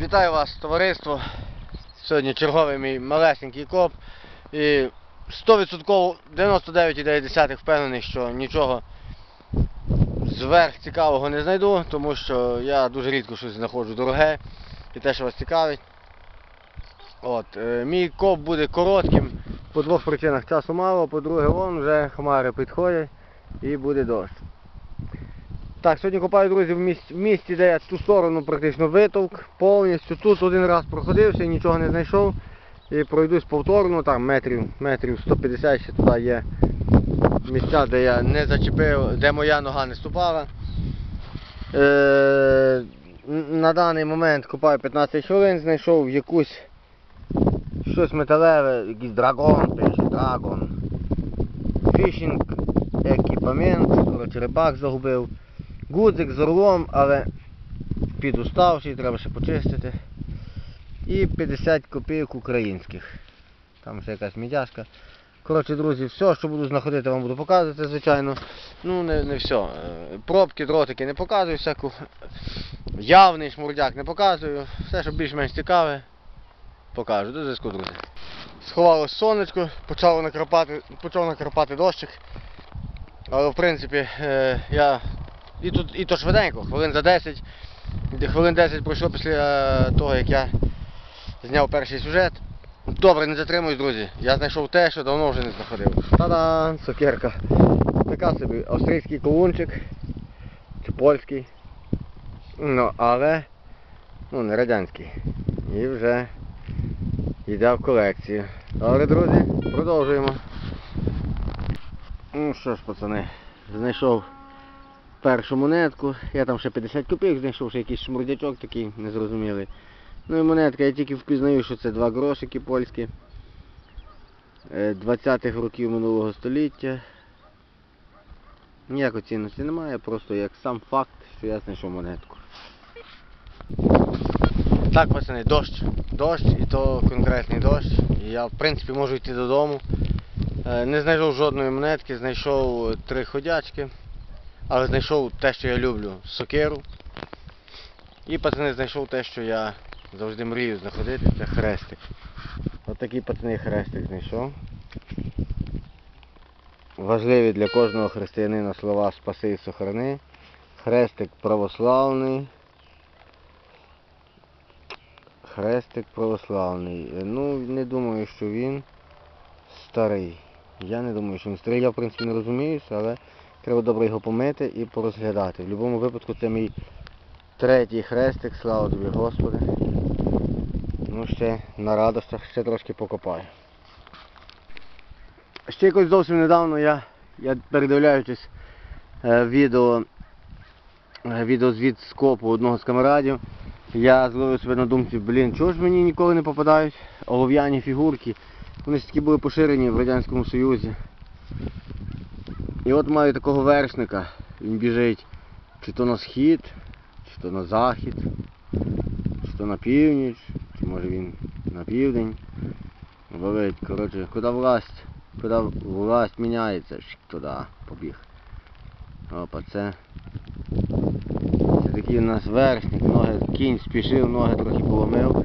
Вітаю вас, товариство. Сьогодні черговий мій малесенький коп. І 100% 99,9 впевнений, що нічого зверх цікавого не знайду, тому що я дуже рідко щось знаходжу дороге і те, що вас цікавить. От, е, мій коп буде коротким по двох причинах часу мало, по-друге, вон вже хмари підходять і буде дощ. Так, сьогодні копаю, друзі, в місці, в місці, де я ту сторону практично витовк, повністю. Тут один раз проходився, нічого не знайшов. І пройдусь повторно, там метрів, метрів 150 ще туди є місця, де я не зачепив, де моя нога не ступала. Е, на даний момент копаю 15 хвилин, знайшов якусь щось металеве, якийсь драгон, пише, драгон. Фішинг, екіпамент, коротше, рибак загубив. Гудзик з орлом, але підуставший, треба ще почистити. І 50 копійок українських. Там ще якась мідяшка. Коротше, друзі, все, що буду знаходити, вам буду показувати, звичайно. Ну, не, не все. Е, Пробки, дротики не показую, всяку явний шмурдяк не показую. Все, що більш-менш цікаве, покажу. До зв'язку, друзі. Сховалось сонечко, почало накрапати, почав накрапати дощик. Але в принципі е, я і тут і то швиденько, хвилин за 10. Хвилин 10 пройшло після е, того, як я зняв перший сюжет. Добре, не затримуюсь, друзі. Я знайшов те, що давно вже не знаходив. Та-дам, сокерка. Така собі австрійський колунчик. Чи польський. Ну, але ну, не радянський. І вже йде в колекцію. Добре, друзі, продовжуємо. Ну що ж, пацани, знайшов першу монетку. Я там ще 50 копійок знайшов, ще якийсь шмурдячок такий незрозумілий. Ну і монетка, я тільки впізнаю, що це два грошики польські. е, 20-х років минулого століття. Ніякої цінності немає, просто як сам факт, що я знайшов монетку. Так, пацани, дощ. Дощ і то конкретний дощ. Я в принципі можу йти додому. Е, Не знайшов жодної монетки, знайшов три ходячки. Але знайшов те, що я люблю, сокиру. І пацани знайшов те, що я завжди мрію знаходити, це хрестик. От такий пацани хрестик знайшов. Важливі для кожного християнина слова спаси і сохрани. Хрестик православний. Хрестик православний. Ну, не думаю, що він старий. Я не думаю, що він старий. Я в принципі не розуміюся, але треба добре його помити і порозглядати. В будь-якому випадку це мій третій хрестик, слава тобі Господи. Ну ще на радостях ще трошки покопаю. Ще якось зовсім недавно я, я передивляючись е, відео, е, відеозвіт з одного з камерадів, я зловив себе на думці, блін, чого ж мені ніколи не попадають олов'яні фігурки. Вони ж такі були поширені в Радянському Союзі. І от маю такого вершника. Він біжить чи то на схід, чи то на захід, чи то на північ, чи може він на південь. Ловить, коротше, куди власть, куди власть міняється, туди побіг. Опа, це. Це такий у нас вершник, ноги, кінь спішив, ноги трохи поломив.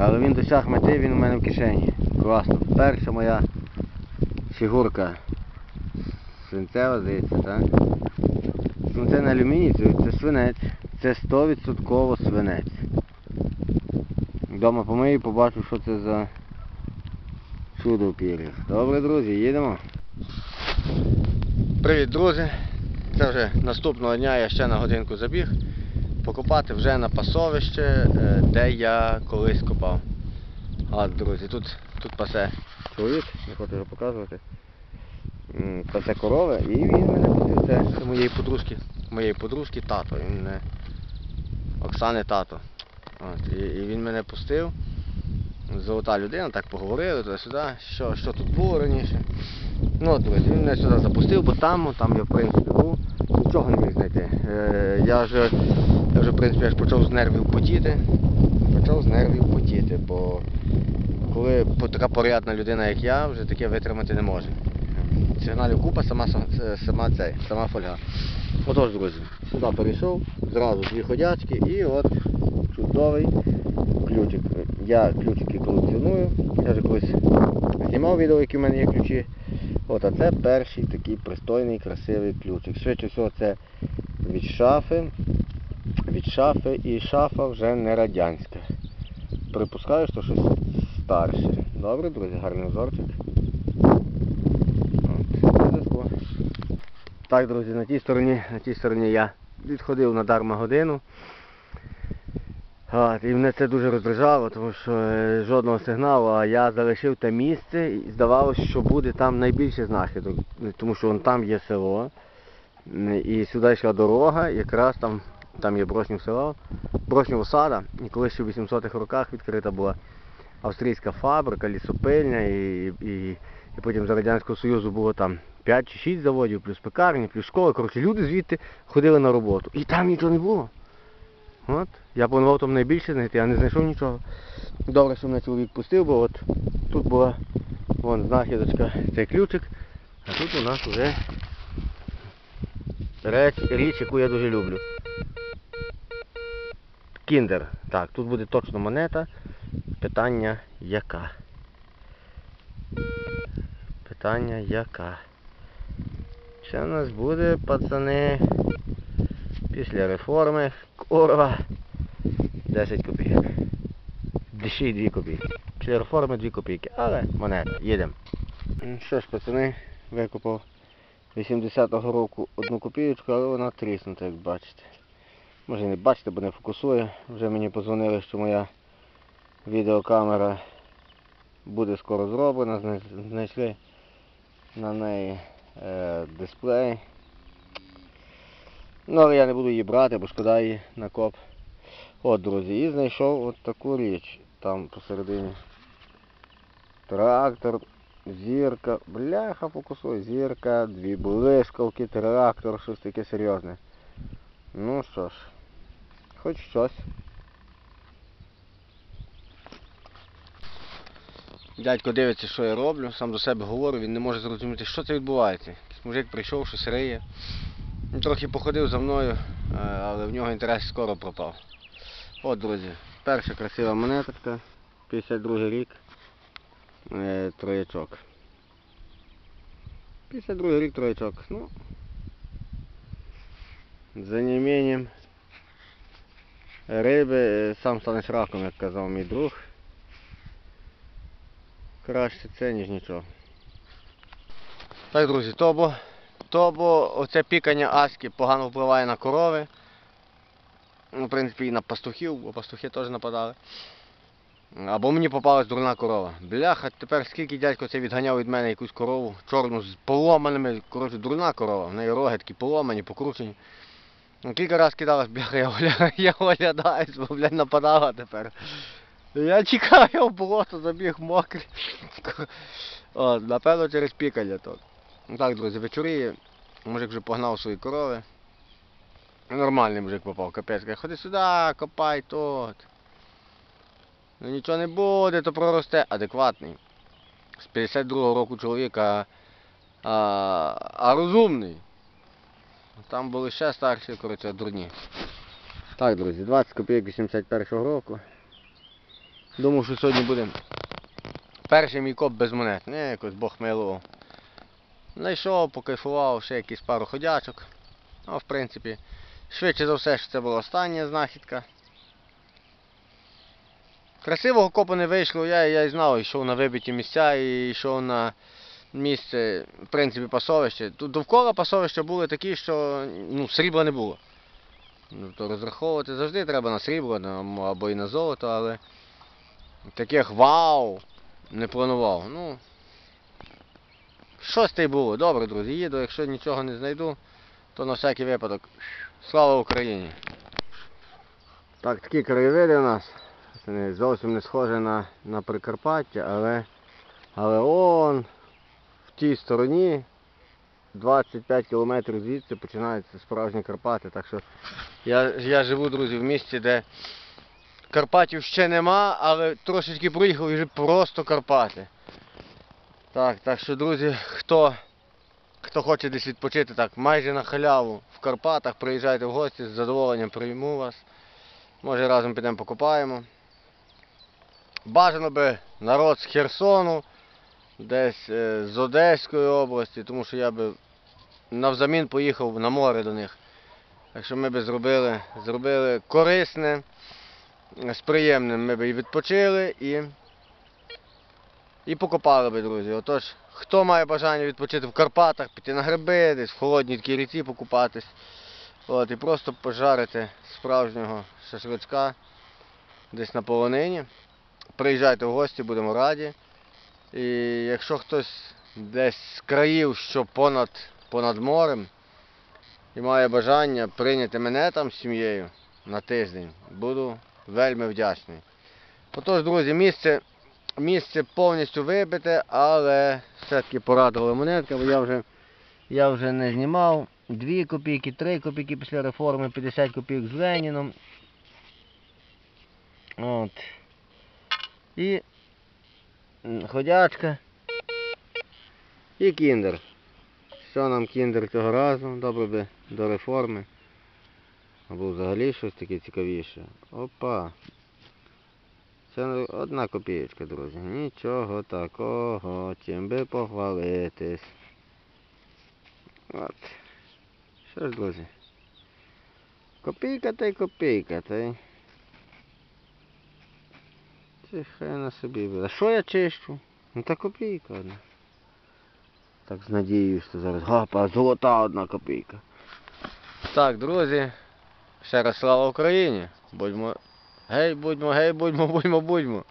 Але він досяг мети, він у мене в кишені. Класно. Перша моя фігурка свинцева, здається, так? Ну це не алюміній, це, свинець. Це 100% свинець. Вдома помию, побачу, що це за чудо в пір'ях. Добре, друзі, їдемо. Привіт, друзі. Це вже наступного дня я ще на годинку забіг. Покопати вже на пасовище, е, де я колись копав. А, друзі, тут, тут пасе чоловік, не хочу його показувати. М, Пасе корови і він мене пустив. Це, це моєї подружки, моєї подружки тато. Він мене Оксани тато. От, і, і він мене пустив. Золота людина, так поговорили туди-сюди, що, що тут було раніше. Ну от, він мене сюди запустив, бо там, там я в принципі був, нічого не міг знайти. Е, я вже, я вже в принципі аж почав з нервів потіти. Почав з нервів потіти, бо коли така порядна людина, як я, вже таке витримати не може. Сигналів купа, сама, с- сама цей, сама фольга. Отож, друзі, сюди перейшов, зразу дві ходячки і от чудовий ключик. Я ключики колекціоную. Я вже колись знімав відео, які в мене є ключі. От, а це перший такий пристойний, красивий ключик. Швидше всього це від шафи. Від шафи і шафа вже не радянська. Припускаю, що щось старше. Добре, друзі, гарний узорчик. От, на зв'язку. Так, друзі, на тій стороні, на тій стороні я відходив на дарма годину. От, і мене це дуже роздражало, тому що е, жодного сигналу, а я залишив те місце і здавалося, що буде там найбільше знахідок, тому що вон там є село. І сюди йшла дорога, якраз там, там є Брошнів село, Брошнів осада, і колись ще в 800-х роках відкрита була австрійська фабрика, лісопильня, і, і, і потім за Радянського Союзу було там 5 чи 6 заводів, плюс пекарні, плюс школи. Коротше, люди звідти ходили на роботу. І там нічого не було. От. Я планував там найбільше знайти, а не знайшов нічого. Добре, що мене чоловік пустив, бо от тут була вон знахідочка, цей ключик, а тут у нас вже річ, річ, яку я дуже люблю. Кіндер. Так, тут буде точно монета. Питання яка? Питання яка? Це у нас буде, пацани, після реформи, курва, 10 копійок. Ще й 2 копійки. Після реформи 2 копійки, але монета, їдемо. Ну Що ж, пацани, викупав 80-го року одну копійочку, але вона тріснута, як бачите. Може не бачите, бо не фокусує. Вже мені позвонили, що моя відеокамера буде скоро зроблена, знайшли на неї е, дисплей. Ну, але я не буду її брати, бо шкода її на коп. От, друзі, і знайшов от таку річ там посередині. Трактор, зірка, бляха фокусує, зірка, дві блискавки, трактор, щось таке серйозне. Ну що ж, хоч щось. Дядько дивиться, що я роблю, сам до себе говорю, він не може зрозуміти, що це відбувається. Якийсь мужик прийшов, щось риє. Він трохи походив за мною, е, але в нього інтерес скоро пропав. От, друзі, перша красива монеточка, 52 рік, е, троячок. 52 рік троячок. Ну, за неимением риби е, сам станеш раком, як казав мій друг. Краще це, ніж нічого. Так, друзі, тобо, тобо оце пікання аски погано впливає на корови. Ну, в принципі, і на пастухів, бо пастухи теж нападали. Або мені попалась дурна корова. Бляха, тепер скільки дядько це відганяв від мене якусь корову, чорну з поломаними, коротше, дурна корова, в неї роги такі поломані, покручені. Ну, Кілька разів кидалась, бляха, я оглядаюсь, бо, блядь, нападала тепер. Я тікаю в болото, забіг мокрий. О, напевно через пікання то. Ну так, друзі, вечоріє. Мужик вже погнав свої корови. Нормальний мужик попав, капець. Каже, ходи сюди, копай тут. Ну нічого не буде, то проросте. Адекватний. З 52-го року чоловіка, а, а розумний. Там були ще старші, коротше, дурні. Так, друзі, 20 копійок 81-го року. Думав, що сьогодні буде перший мій коп без монет. Не, якось Бог милував. Знайшов, покайфував, ще якісь пару ходячок. Ну, в принципі, швидше за все, що це була остання знахідка. Красивого копу не вийшло, я, я й знав, йшов на вибиті місця і йшов на місце, в принципі, пасовище. Тут довкола пасовища були такі, що ну, срібла не було. Ну, то розраховувати завжди треба на срібло або і на золото, але таких вау не планував. Ну, щось й було. Добре, друзі, їду, якщо нічого не знайду, то на всякий випадок. Слава Україні! Так, такі краєвиди у нас. Це зовсім не схоже на, на Прикарпаття, але, але он в тій стороні 25 кілометрів звідси починаються справжні Карпати. Так що я, я живу, друзі, в місті, де Карпатів ще нема, але трошечки проїхав і вже просто Карпати. Так, так що, друзі, хто Хто хоче десь відпочити так майже на халяву в Карпатах, приїжджайте в гості, з задоволенням прийму вас. Може разом підемо покупаємо. Бажано би народ з Херсону, десь е, з Одеської області, тому що я би навзамін поїхав на море до них. Так що ми би зробили, зробили корисне, з приємним ми би і відпочили і, і покопали би, друзі. Отож, хто має бажання відпочити в Карпатах, піти на гриби, десь в холодній такій ріці покупатись. От, і просто пожарити справжнього шашличка десь на полонині. Приїжджайте в гості, будемо раді. І якщо хтось десь з країв, що понад, понад морем, і має бажання прийняти мене там з сім'єю на тиждень, буду вельми вдячний. Отож, друзі, місце, місце повністю вибите, але все-таки порадувала монетка, бо я вже, я вже не знімав. 2 копійки, 3 копійки після реформи, 50 копійок з Леніном. От. І ходячка. І кіндер. Що нам кіндер цього разу? Добре би до реформи. Або взагалі щось таке цікавіше. Опа. Це одна копієчка, друзі. Нічого такого. Чим би похвалитись. От. Що ж, друзі? Копійка та й копійка, та й. Це хай на собі буде. А що я чищу? Ну та копійка одна. Так з надією, що зараз гапа, золота одна копійка. Так, друзі, ще раз слава Україні. Будьмо. Гей, будьмо, гей, будьмо, будьмо, будьмо.